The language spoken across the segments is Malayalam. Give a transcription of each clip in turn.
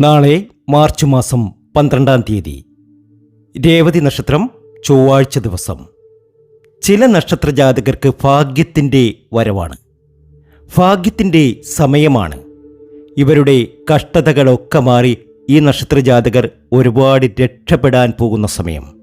നാളെ മാർച്ച് മാസം പന്ത്രണ്ടാം തീയതി. രേവതി നക്ഷത്രം ചൊവ്വാഴ്ച ദിവസം. ചില നക്ഷത്ര ജാതകർക്ക് ഭാഗ്യത്തിന്റെ വരവാണ്. ഭാഗ്യത്തിന്റെ സമയമാണ്. ഇവരുടെ കഷ്ടതകളൊക്കെ മാറി ഈ നക്ഷത്ര ജാതകർ ഒരുപാട് രക്ഷപ്പെടാൻ പോകുന്ന സമയം.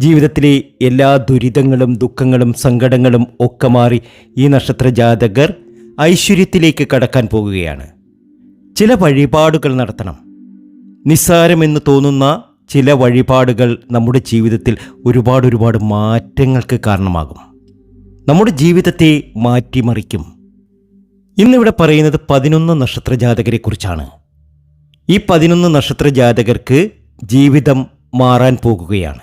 ജീവിതത്തിലെ എല്ലാ ദുരിതങ്ങളും ദുഃഖങ്ങളും സങ്കടങ്ങളും ഒക്കെ മാറി ഈ നക്ഷത്ര ജാതകർ ഐശ്വര്യത്തിലേക്ക് കടക്കാൻ പോകുകയാണ്. ചില വഴിപാടുകൾ നടത്തണം. നിസ്സാരമെന്ന് തോന്നുന്ന ചില വഴിപാടുകൾ നമ്മുടെ ജീവിതത്തിൽ ഒരുപാട് ഒരുപാട് മാറ്റങ്ങൾക്ക് കാരണമാകും. നമ്മുടെ ജീവിതത്തെ മാറ്റിമറിക്കും. ഇന്നിവിടെ പറയുന്നത് പതിനൊന്ന് നക്ഷത്ര ജാതകരെക്കുറിച്ചാണ് ഈ പതിനൊന്ന് നക്ഷത്ര ജാതകർക്ക് ജീവിതം മാറാൻ പോകുകയാണ്.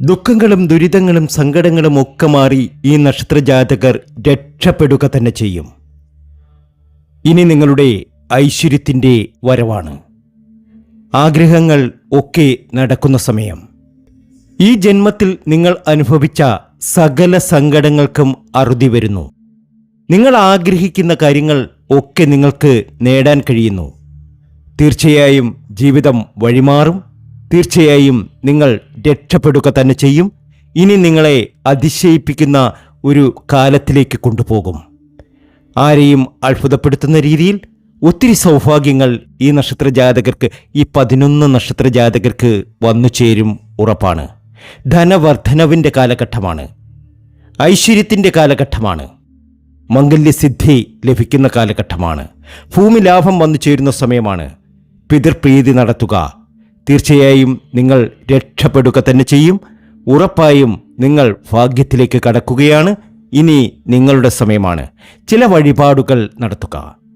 ദുഃഖങ്ങളും ദുരിതങ്ങളും സങ്കടങ്ങളും ഒക്കെ മാറി ഈ നക്ഷത്ര ജാതകർ രക്ഷപ്പെടുക തന്നെ ചെയ്യും. ഇനി നിങ്ങളുടെ ഐശ്വര്യത്തിന്റെ വരവാണ്. ആഗ്രഹങ്ങൾ ഒക്കെ നടക്കുന്ന സമയം. ഈ ജന്മത്തിൽ നിങ്ങൾ അനുഭവിച്ച സകല സങ്കടങ്ങൾക്കും അറുതി വരുന്നു. നിങ്ങൾ ആഗ്രഹിക്കുന്ന കാര്യങ്ങൾ ഒക്കെ നിങ്ങൾക്ക് നേടാൻ കഴിയുന്നു. തീർച്ചയായും ജീവിതം വഴിമാറും. തീർച്ചയായും നിങ്ങൾ രക്ഷപ്പെടുക തന്നെ ചെയ്യും. ഇനി നിങ്ങളെ അതിശയിപ്പിക്കുന്ന ഒരു കാലത്തിലേക്ക് കൊണ്ടുപോകും. ആരെയും അത്ഭുതപ്പെടുത്തുന്ന രീതിയിൽ ഒത്തിരി സൗഭാഗ്യങ്ങൾ ഈ നക്ഷത്ര ജാതകർക്ക് ഈ പതിനൊന്ന് നക്ഷത്ര ജാതകർക്ക് വന്നു ചേരും ഉറപ്പാണ്. ധനവർദ്ധനവിന്റെ കാലഘട്ടമാണ്. ഐശ്വര്യത്തിന്റെ കാലഘട്ടമാണ്. മംഗല്യസിദ്ധി ലഭിക്കുന്ന കാലഘട്ടമാണ്. ഭൂമി ലാഭം വന്നു ചേരുന്ന സമയമാണ്. പിതൃപ്രീതി നടത്തുക. തീർച്ചയായും നിങ്ങൾ രക്ഷപ്പെടുക തന്നെ ചെയ്യും. ഉറപ്പായും നിങ്ങൾ ഭാഗ്യത്തിലേക്ക് കടക്കുകയാണ്. ഇനി നിങ്ങളുടെ സമയമാണ്. ചില വഴിപാടുകൾ നടത്തുക.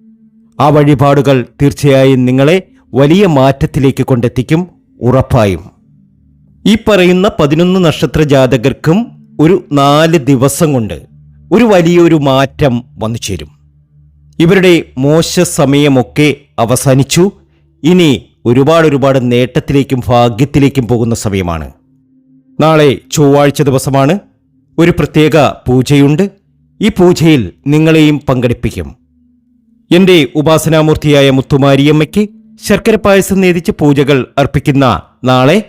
ആ വഴിപാടുകൾ തീർച്ചയായും നിങ്ങളെ വലിയ മാറ്റത്തിലേക്ക് കൊണ്ടെത്തിക്കും ഉറപ്പായും. ഈ പറയുന്ന പതിനൊന്ന് നക്ഷത്ര ജാതകർക്കും ഒരു നാല് ദിവസം കൊണ്ട് ഒരു വലിയൊരു മാറ്റം വന്നു ചേരും. ഇവരുടെ മോശ സമയമൊക്കെ അവസാനിച്ചു. ഇനി ഒരുപാട് ഒരുപാട് നേട്ടത്തിലേക്കും ഭാഗ്യത്തിലേക്കും പോകുന്ന സമയമാണ്. നാളെ ചൊവ്വാഴ്ച ദിവസമാണ്. ഒരു പ്രത്യേക പൂജയുണ്ട്. ഈ പൂജയിൽ നിങ്ങളെയും പങ്കെടുപ്പിക്കും. എന്റെ ഉപാസനാമൂർത്തിയായ മുത്തുമാരിയമ്മയ്ക്ക് ശർക്കര പായസം നേതിച്ച് പൂജകൾ അർപ്പിക്കുന്ന നാളെ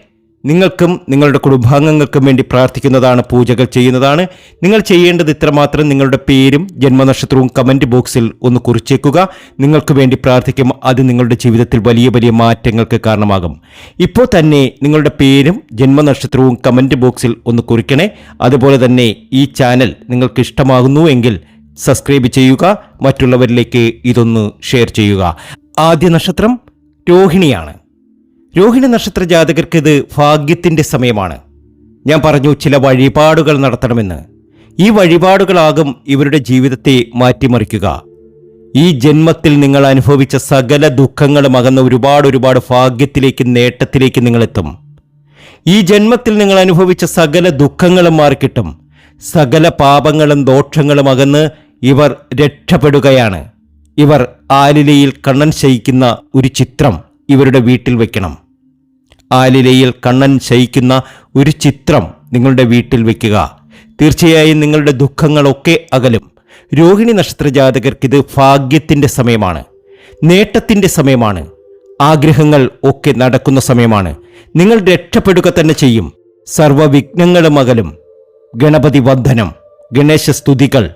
നിങ്ങൾക്കും നിങ്ങളുടെ കുടുംബാംഗങ്ങൾക്കും വേണ്ടി പ്രാർത്ഥിക്കുന്നതാണ് പൂജകൾ ചെയ്യുന്നതാണ്. നിങ്ങൾ ചെയ്യേണ്ടത് ഇത്രമാത്രം നിങ്ങളുടെ പേരും ജന്മനക്ഷത്രവും കമന്റ് ബോക്സിൽ ഒന്ന് കുറിച്ചേക്കുക. നിങ്ങൾക്ക് വേണ്ടി പ്രാർത്ഥിക്കും. അത് നിങ്ങളുടെ ജീവിതത്തിൽ വലിയ വലിയ മാറ്റങ്ങൾക്ക് കാരണമാകും. ഇപ്പോൾ തന്നെ നിങ്ങളുടെ പേരും ജന്മനക്ഷത്രവും കമന്റ് ബോക്സിൽ ഒന്ന് കുറിക്കണേ. അതുപോലെ തന്നെ ഈ ചാനൽ നിങ്ങൾക്ക് ഇഷ്ടമാകുന്നു എങ്കിൽ സബ്സ്ക്രൈബ് ചെയ്യുക. മറ്റുള്ളവരിലേക്ക് ഇതൊന്ന് ഷെയർ ചെയ്യുക. ആദ്യ നക്ഷത്രം രോഹിണിയാണ്. രോഹിണി നക്ഷത്ര ജാതകർക്ക് ഇത് ഭാഗ്യത്തിന്റെ സമയമാണ്. ഞാൻ പറഞ്ഞു ചില വഴിപാടുകൾ നടത്തണമെന്ന്. ഈ വഴിപാടുകളാകും ഇവരുടെ ജീവിതത്തെ മാറ്റിമറിക്കുക. ഈ ജന്മത്തിൽ നിങ്ങൾ അനുഭവിച്ച സകല ദുഃഖങ്ങളും അകന്ന ഒരുപാട് ഒരുപാട് ഭാഗ്യത്തിലേക്ക് നേട്ടത്തിലേക്ക് നിങ്ങളെത്തും. ഈ ജന്മത്തിൽ നിങ്ങൾ അനുഭവിച്ച സകല ദുഃഖങ്ങളും മാറിക്കിട്ടും. സകല പാപങ്ങളും ദോഷങ്ങളും അകന്ന് ഇവർ രക്ഷപ്പെടുകയാണ്. ഇവർ ആലിലയിൽ കണ്ണൻ ശയിക്കുന്ന ഒരു ചിത്രം ഇവരുടെ വീട്ടിൽ വെക്കണം. ആലിലയിൽ കണ്ണൻ ശയിക്കുന്ന ഒരു ചിത്രം നിങ്ങളുടെ വീട്ടിൽ വെക്കുക. തീർച്ചയായും നിങ്ങളുടെ ദുഃഖങ്ങളൊക്കെ അകലും. രോഹിണി നക്ഷത്ര ജാതകർക്ക് ഇത് ഭാഗ്യത്തിന്റെ സമയമാണ്. നേട്ടത്തിന്റെ സമയമാണ്. ആഗ്രഹങ്ങൾ ഒക്കെ നടക്കുന്ന സമയമാണ്. നിങ്ങൾ രക്ഷപ്പെടുക തന്നെ ചെയ്യും. സർവവിഘ്നങ്ങളും അകലും. ഗണപതി വന്ദനം. ഗണേശ സ്തുതികൾ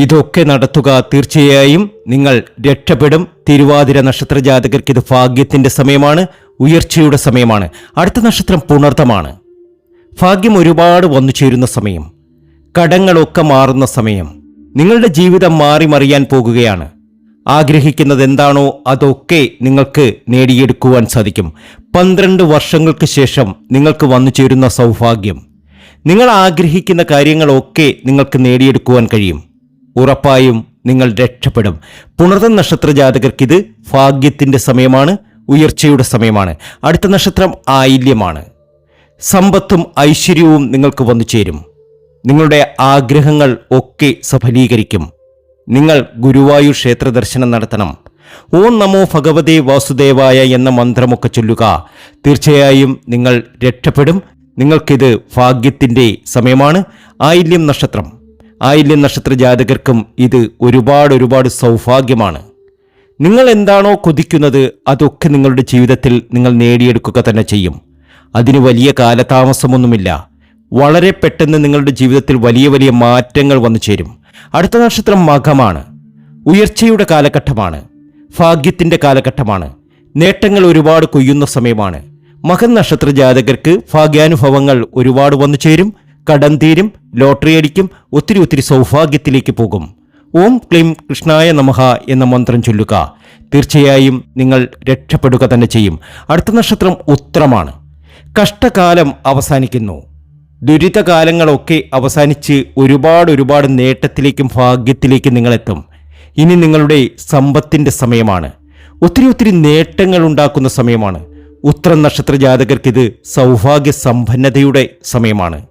ഇതൊക്കെ നടത്തുക തീർച്ചയായും നിങ്ങൾ രക്ഷപ്പെടും. തിരുവാതിര നക്ഷത്ര ജാതകർക്ക് ഇത് ഭാഗ്യത്തിന്റെ സമയമാണ് ഉയർച്ചയുടെ സമയമാണ്. അടുത്ത നക്ഷത്രം പുണർത്തമാണ് ഭാഗ്യം ഒരുപാട് വന്നു ചേരുന്ന സമയം. കടങ്ങളൊക്കെ മാറുന്ന സമയം. നിങ്ങളുടെ ജീവിതം മാറി മറിയാൻ പോകുകയാണ്. ആഗ്രഹിക്കുന്നത് എന്താണോ അതൊക്കെ നിങ്ങൾക്ക് നേടിയെടുക്കുവാൻ സാധിക്കും. പന്ത്രണ്ട് വർഷങ്ങൾക്ക് ശേഷം നിങ്ങൾക്ക് വന്നു ചേരുന്ന സൗഭാഗ്യം. നിങ്ങൾ ആഗ്രഹിക്കുന്ന കാര്യങ്ങളൊക്കെ നിങ്ങൾക്ക് നേടിയെടുക്കുവാൻ കഴിയും. ഉറപ്പായും നിങ്ങൾ രക്ഷപ്പെടും. പുണർന്ന നക്ഷത്ര ജാതകർക്ക് ഇത് ഭാഗ്യത്തിന്റെ സമയമാണ് ഉയർച്ചയുടെ സമയമാണ്. അടുത്ത നക്ഷത്രം ആയില്യമാണ്. സമ്പത്തും ഐശ്വര്യവും നിങ്ങൾക്ക് വന്നു ചേരും. നിങ്ങളുടെ ആഗ്രഹങ്ങൾ ഒക്കെ സഫലീകരിക്കും. നിങ്ങൾ ഗുരുവായൂർ ക്ഷേത്ര ദർശനം നടത്തണം. ഓം നമോ ഭഗവതേ വാസുദേവായ എന്ന മന്ത്രമൊക്കെ ചൊല്ലുക. തീർച്ചയായും നിങ്ങൾ രക്ഷപ്പെടും. നിങ്ങൾക്കിത് ഭാഗ്യത്തിന്റെ സമയമാണ്. ആയില്യം നക്ഷത്രം. ആയില്യം നക്ഷത്ര ജാതകർക്കും ഇത് ഒരുപാട് ഒരുപാട് സൗഭാഗ്യമാണ്. നിങ്ങൾ എന്താണോ കൊതിക്കുന്നത് അതൊക്കെ നിങ്ങളുടെ ജീവിതത്തിൽ നിങ്ങൾ നേടിയെടുക്കുക തന്നെ ചെയ്യും. അതിന് വലിയ കാലതാമസമൊന്നുമില്ല. വളരെ പെട്ടെന്ന് നിങ്ങളുടെ ജീവിതത്തിൽ വലിയ വലിയ മാറ്റങ്ങൾ വന്നു ചേരും. അടുത്ത നക്ഷത്രം മകമാണ്. ഉയർച്ചയുടെ കാലഘട്ടമാണ്. ഭാഗ്യത്തിന്റെ കാലഘട്ടമാണ്. നേട്ടങ്ങൾ ഒരുപാട് കൊയ്യുന്ന സമയമാണ്. മകൻ നക്ഷത്ര ജാതകർക്ക് ഭാഗ്യാനുഭവങ്ങൾ ഒരുപാട് വന്നു ചേരും കടം തീരും ലോട്ടറി അടിക്കും ഒത്തിരി ഒത്തിരി സൗഭാഗ്യത്തിലേക്ക് പോകും. ഓം ക്ലീം കൃഷ്ണായ നമഹ എന്ന മന്ത്രം ചൊല്ലുക. തീർച്ചയായും നിങ്ങൾ രക്ഷപ്പെടുക തന്നെ ചെയ്യും. അടുത്ത നക്ഷത്രം ഉത്രമാണ് കഷ്ടകാലം അവസാനിക്കുന്നു. ദുരിതകാലങ്ങളൊക്കെ അവസാനിച്ച് ഒരുപാട് ഒരുപാട് നേട്ടത്തിലേക്കും ഭാഗ്യത്തിലേക്കും നിങ്ങളെത്തും. ഇനി നിങ്ങളുടെ സമ്പത്തിന്റെ സമയമാണ്. ഒത്തിരി ഒത്തിരി നേട്ടങ്ങൾ ഉണ്ടാക്കുന്ന സമയമാണ്. ഉത്തരം നക്ഷത്ര ജാതകർക്കിത് സൗഭാഗ്യ സമ്പന്നതയുടെ സമയമാണ്.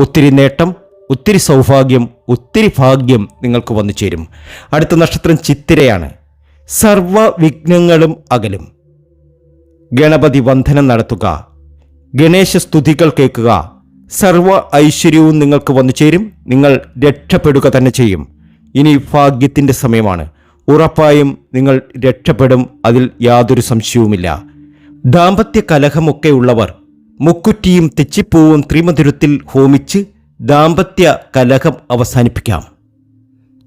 ഒത്തിരി നേട്ടം ഒത്തിരി സൗഭാഗ്യം ഒത്തിരി ഭാഗ്യം നിങ്ങൾക്ക് വന്നു ചേരും. അടുത്ത നക്ഷത്രം ചിത്തിരയാണ്. സർവ വിഘ്നങ്ങളും അകലും. ഗണപതി വന്ദനം നടത്തുക. ഗണേശ സ്തുതികൾ കേൾക്കുക. സർവ ഐശ്വര്യവും നിങ്ങൾക്ക് വന്നു ചേരും. നിങ്ങൾ രക്ഷപ്പെടുക തന്നെ ചെയ്യും. ഇനി ഭാഗ്യത്തിന്റെ സമയമാണ്. ഉറപ്പായും നിങ്ങൾ രക്ഷപ്പെടും. അതിൽ യാതൊരു സംശയവുമില്ല. ദാമ്പത്യ കലഹമൊക്കെ ഉള്ളവർ മുക്കുറ്റിയും തെച്ചിപ്പൂവും ത്രിമധുരത്തിൽ ഹോമിച്ച് ദാമ്പത്യ കലഹം അവസാനിപ്പിക്കാം.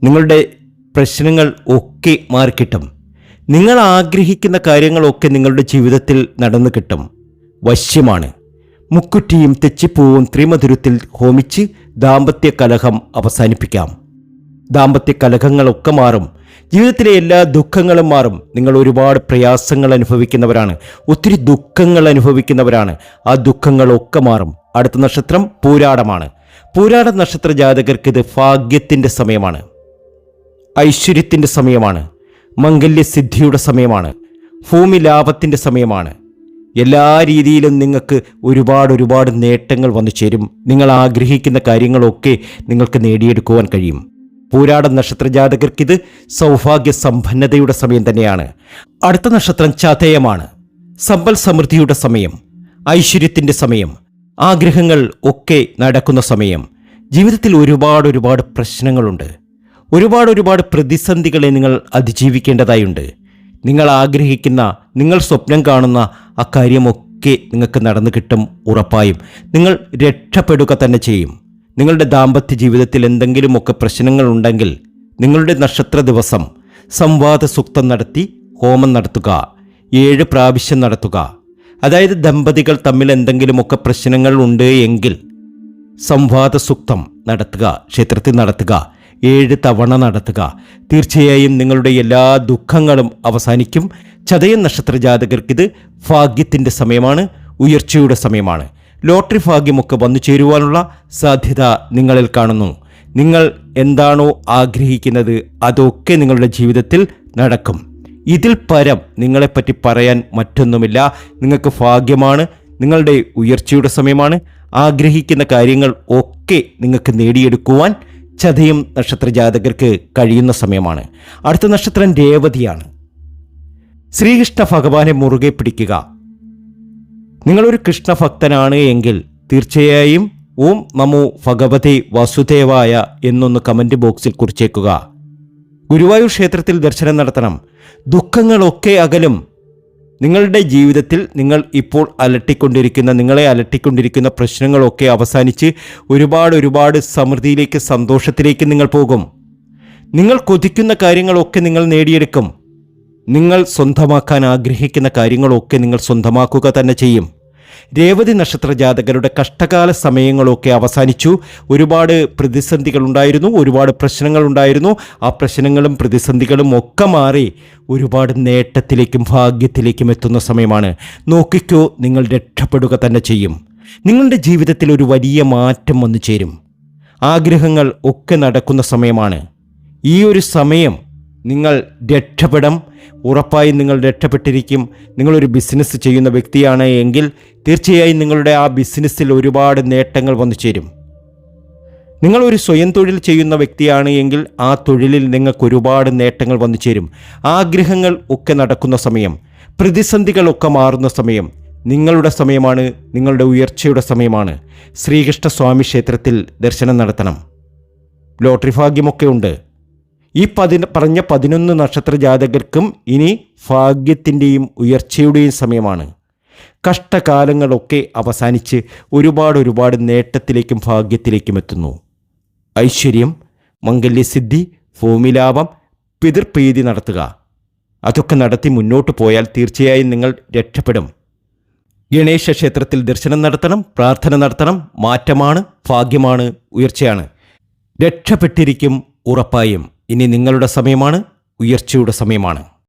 നിങ്ങളുടെ പ്രശ്നങ്ങൾ ഒക്കെ മാറിക്കിട്ടും. നിങ്ങൾ ആഗ്രഹിക്കുന്ന കാര്യങ്ങളൊക്കെ നിങ്ങളുടെ ജീവിതത്തിൽ നടന്നു കിട്ടും. വശ്യമാണ്. മുക്കുറ്റിയും തെച്ചിപ്പൂവും ത്രിമധുരത്തിൽ ഹോമിച്ച് ദാമ്പത്യ കലഹം അവസാനിപ്പിക്കാം. ദാമ്പത്യ കലഹങ്ങളൊക്കെ മാറും. ജീവിതത്തിലെ എല്ലാ ദുഃഖങ്ങളും മാറും. നിങ്ങൾ ഒരുപാട് പ്രയാസങ്ങൾ അനുഭവിക്കുന്നവരാണ്. ഒത്തിരി ദുഃഖങ്ങൾ അനുഭവിക്കുന്നവരാണ്. ആ ദുഃഖങ്ങളൊക്കെ മാറും. അടുത്ത നക്ഷത്രം പൂരാടമാണ്. പൂരാട നക്ഷത്ര ജാതകർക്ക് ഇത് ഭാഗ്യത്തിന്റെ സമയമാണ്. ഐശ്വര്യത്തിന്റെ സമയമാണ്. മംഗല്യസിദ്ധിയുടെ സമയമാണ്. ഭൂമി ലാഭത്തിന്റെ സമയമാണ്. എല്ലാ രീതിയിലും നിങ്ങൾക്ക് ഒരുപാട് ഒരുപാട് നേട്ടങ്ങൾ വന്നു ചേരും. നിങ്ങൾ ആഗ്രഹിക്കുന്ന കാര്യങ്ങളൊക്കെ നിങ്ങൾക്ക് നേടിയെടുക്കുവാൻ കഴിയും. പൂരാട നക്ഷത്ര ജാതകർക്ക് ഇത് സൗഭാഗ്യ സമ്പന്നതയുടെ സമയം തന്നെയാണ്. അടുത്ത നക്ഷത്രം ചതയമാണ്. സമ്പൽ സമൃദ്ധിയുടെ സമയം ഐശ്വര്യത്തിന്റെ സമയം ആഗ്രഹങ്ങൾ ഒക്കെ നടക്കുന്ന സമയം. ജീവിതത്തിൽ ഒരുപാട് ഒരുപാട് പ്രശ്നങ്ങളുണ്ട്. ഒരുപാട് ഒരുപാട് പ്രതിസന്ധികളെ നിങ്ങൾ അതിജീവിക്കേണ്ടതായുണ്ട്. നിങ്ങൾ ആഗ്രഹിക്കുന്ന നിങ്ങൾ സ്വപ്നം കാണുന്ന ആ കാര്യമൊക്കെ നിങ്ങൾക്ക് നടന്നു കിട്ടും ഉറപ്പായും. നിങ്ങൾ രക്ഷപ്പെടുക തന്നെ ചെയ്യും. നിങ്ങളുടെ ദാമ്പത്യ ജീവിതത്തിൽ എന്തെങ്കിലുമൊക്കെ പ്രശ്നങ്ങളുണ്ടെങ്കിൽ നിങ്ങളുടെ നക്ഷത്ര ദിവസം സംവാദ സൂക്തം നടത്തി ഹോമം നടത്തുക ഏഴ് പ്രാവശ്യം നടത്തുക. അതായത് ദമ്പതികൾ തമ്മിൽ എന്തെങ്കിലുമൊക്കെ പ്രശ്നങ്ങൾ ഉണ്ട് എങ്കിൽ സംവാദ സൂക്തം നടത്തുക ക്ഷേത്രത്തിൽ നടത്തുക ഏഴ് തവണ നടത്തുക. തീർച്ചയായും നിങ്ങളുടെ എല്ലാ ദുഃഖങ്ങളും അവസാനിക്കും. ചതയ നക്ഷത്ര ഇത് ഭാഗ്യത്തിന്റെ സമയമാണ് ഉയർച്ചയുടെ സമയമാണ്. ലോട്ടറി ഭാഗ്യമൊക്കെ വന്നു ചേരുവാനുള്ള സാധ്യത നിങ്ങളിൽ കാണുന്നു. നിങ്ങൾ എന്താണോ ആഗ്രഹിക്കുന്നത് അതൊക്കെ നിങ്ങളുടെ ജീവിതത്തിൽ നടക്കും. ഇതിൽ പരം നിങ്ങളെപ്പറ്റി പറയാൻ മറ്റൊന്നുമില്ല. നിങ്ങൾക്ക് ഭാഗ്യമാണ് നിങ്ങളുടെ ഉയർച്ചയുടെ സമയമാണ്. ആഗ്രഹിക്കുന്ന കാര്യങ്ങൾ ഒക്കെ നിങ്ങൾക്ക് നേടിയെടുക്കുവാൻ ചതയും നക്ഷത്ര ജാതകർക്ക് കഴിയുന്ന സമയമാണ്. അടുത്ത നക്ഷത്രം രേവതിയാണ്. ശ്രീകൃഷ്ണ ഭഗവാനെ മുറുകെ പിടിക്കുക. നിങ്ങളൊരു കൃഷ്ണഭക്തനാണ് എങ്കിൽ തീർച്ചയായും ഓം നമോ ഭഗവതി വാസുദേവായ എന്നൊന്ന് കമന്റ് ബോക്സിൽ കുറിച്ചേക്കുക. ഗുരുവായൂർ ക്ഷേത്രത്തിൽ ദർശനം നടത്തണം. ദുഃഖങ്ങളൊക്കെ അകലും. നിങ്ങളുടെ ജീവിതത്തിൽ നിങ്ങൾ ഇപ്പോൾ അലട്ടിക്കൊണ്ടിരിക്കുന്ന നിങ്ങളെ അലട്ടിക്കൊണ്ടിരിക്കുന്ന പ്രശ്നങ്ങളൊക്കെ അവസാനിച്ച് ഒരുപാട് ഒരുപാട് സമൃദ്ധിയിലേക്ക് സന്തോഷത്തിലേക്ക് നിങ്ങൾ പോകും. നിങ്ങൾ കൊതിക്കുന്ന കാര്യങ്ങളൊക്കെ നിങ്ങൾ നേടിയെടുക്കും. നിങ്ങൾ സ്വന്തമാക്കാൻ ആഗ്രഹിക്കുന്ന കാര്യങ്ങളൊക്കെ നിങ്ങൾ സ്വന്തമാക്കുക തന്നെ ചെയ്യും. രേവതി നക്ഷത്ര ജാതകരുടെ കഷ്ടകാല സമയങ്ങളൊക്കെ അവസാനിച്ചു. ഒരുപാട് പ്രതിസന്ധികൾ ഉണ്ടായിരുന്നു ഒരുപാട് പ്രശ്നങ്ങൾ ഉണ്ടായിരുന്നു ആ പ്രശ്നങ്ങളും പ്രതിസന്ധികളും ഒക്കെ മാറി ഒരുപാട് നേട്ടത്തിലേക്കും ഭാഗ്യത്തിലേക്കും എത്തുന്ന സമയമാണ്. നോക്കിക്കോ നിങ്ങൾ രക്ഷപ്പെടുക തന്നെ ചെയ്യും. നിങ്ങളുടെ ജീവിതത്തിൽ ഒരു വലിയ മാറ്റം വന്നു ചേരും. ആഗ്രഹങ്ങൾ ഒക്കെ നടക്കുന്ന സമയമാണ്. ഈ ഒരു സമയം നിങ്ങൾ രക്ഷപ്പെടം ഉറപ്പായും നിങ്ങൾ രക്ഷപ്പെട്ടിരിക്കും. നിങ്ങളൊരു ബിസിനസ് ചെയ്യുന്ന വ്യക്തിയാണ് എങ്കിൽ തീർച്ചയായും നിങ്ങളുടെ ആ ബിസിനസ്സിൽ ഒരുപാട് നേട്ടങ്ങൾ വന്നു ചേരും. നിങ്ങളൊരു സ്വയം തൊഴിൽ ചെയ്യുന്ന വ്യക്തിയാണ് എങ്കിൽ ആ തൊഴിലിൽ നിങ്ങൾക്ക് ഒരുപാട് നേട്ടങ്ങൾ വന്നു ചേരും. ആഗ്രഹങ്ങൾ ഒക്കെ നടക്കുന്ന സമയം പ്രതിസന്ധികളൊക്കെ മാറുന്ന സമയം നിങ്ങളുടെ സമയമാണ് നിങ്ങളുടെ ഉയർച്ചയുടെ സമയമാണ്. ശ്രീകൃഷ്ണസ്വാമി ക്ഷേത്രത്തിൽ ദർശനം നടത്തണം. ലോട്ടറി ഭാഗ്യമൊക്കെ ഉണ്ട്. ഈ പതി പറഞ്ഞ പതിനൊന്ന് നക്ഷത്ര ജാതകർക്കും ഇനി ഭാഗ്യത്തിന്റെയും ഉയർച്ചയുടെയും സമയമാണ്. കഷ്ടകാലങ്ങളൊക്കെ അവസാനിച്ച് ഒരുപാട് ഒരുപാട് നേട്ടത്തിലേക്കും ഭാഗ്യത്തിലേക്കും എത്തുന്നു. ഐശ്വര്യം മംഗല്യസിദ്ധി ഭൂമിലാഭം പിതൃപ്രീതി നടത്തുക. അതൊക്കെ നടത്തി മുന്നോട്ട് പോയാൽ തീർച്ചയായും നിങ്ങൾ രക്ഷപ്പെടും. ഗണേശ ക്ഷേത്രത്തിൽ ദർശനം നടത്തണം പ്രാർത്ഥന നടത്തണം മാറ്റമാണ് ഭാഗ്യമാണ് ഉയർച്ചയാണ്. രക്ഷപ്പെട്ടിരിക്കും ഉറപ്പായും. ഇനി നിങ്ങളുടെ സമയമാണ് ഉയർച്ചയുടെ സമയമാണ്.